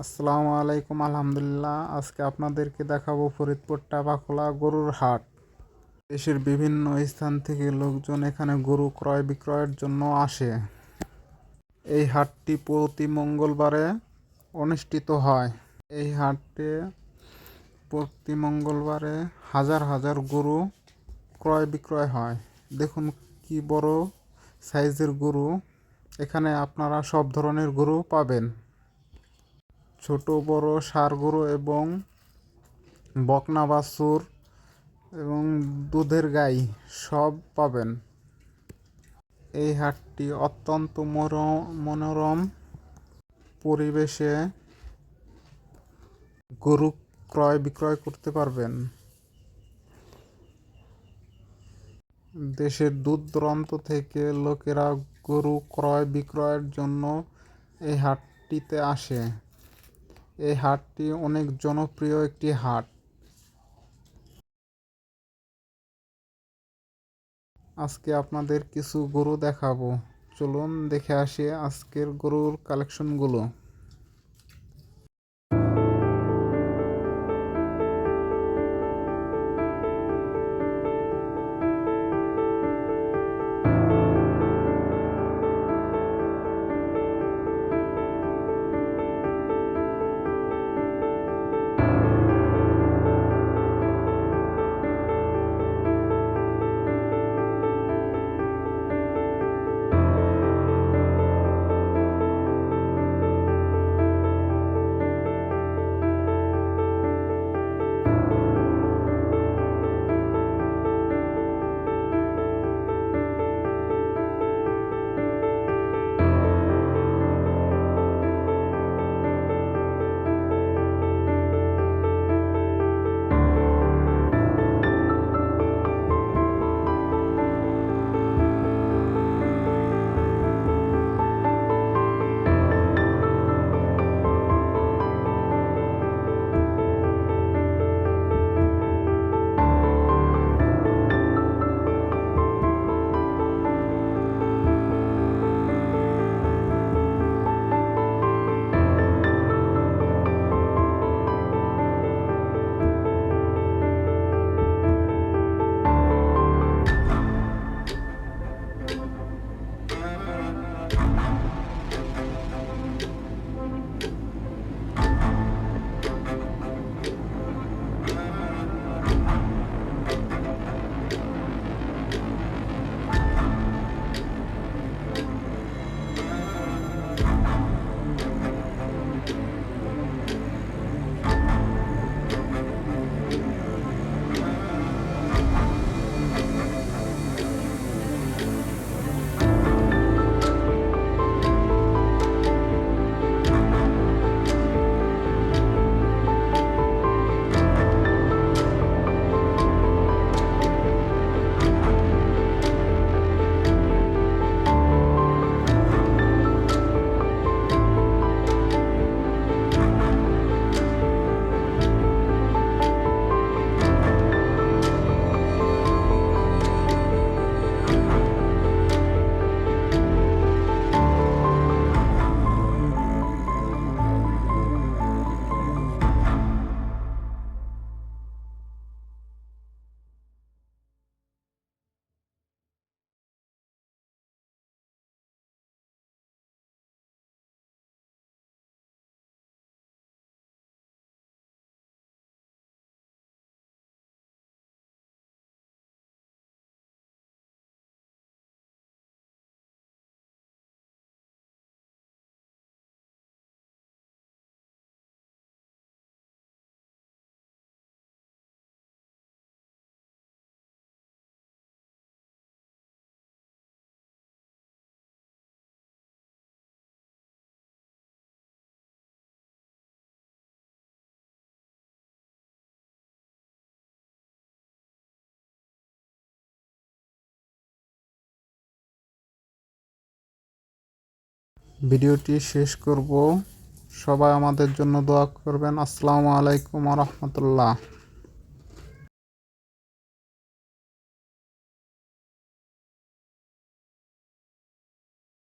আসসালামু আলাইকুম, আলহামদুলিল্লাহ। আজকে আপনাদেরকে দেখাবো ফরিদপুর টাবাখোলা গরুর হাট। দেশের বিভিন্ন স্থান থেকে লোকজন এখানে গরু ক্রয় বিক্রয়ের জন্য আসে। এই হাটটি প্রতি মঙ্গলবারে অনুষ্ঠিত হয়। এই হাটে প্রতি মঙ্গলবারে হাজার হাজার গরু ক্রয় বিক্রয় হয়। দেখুন কি বড় সাইজের গরু। এখানে আপনারা সব ধরনের গরু পাবেন। ছোট, বড় ষাঁড় গরু এবং বকনা বাছুর এবং দুধের গাই সব পাবেন। এই হাটটি অত্যন্ত মনোরম পরিবেশে গরু ক্রয় বিক্রয় করতে পারবেন। দেশের দূর দূরান্ত থেকে লোকেরা গরু ক্রয় বিক্রয়ের জন্য এই হাটটিতে আসে। এই হাটটি অনেক জনপ্রিয় একটি হাট। আজকে আপনাদের কিছু গরু দেখাবো। চলুন দেখে আসি আজকের গরুর কালেকশনগুলো ভিডিওটি শেষ করব। সবাই আমাদের জন্য দোয়া করবেন। আসসালামু আলাইকুম রহমতুল্লাহ।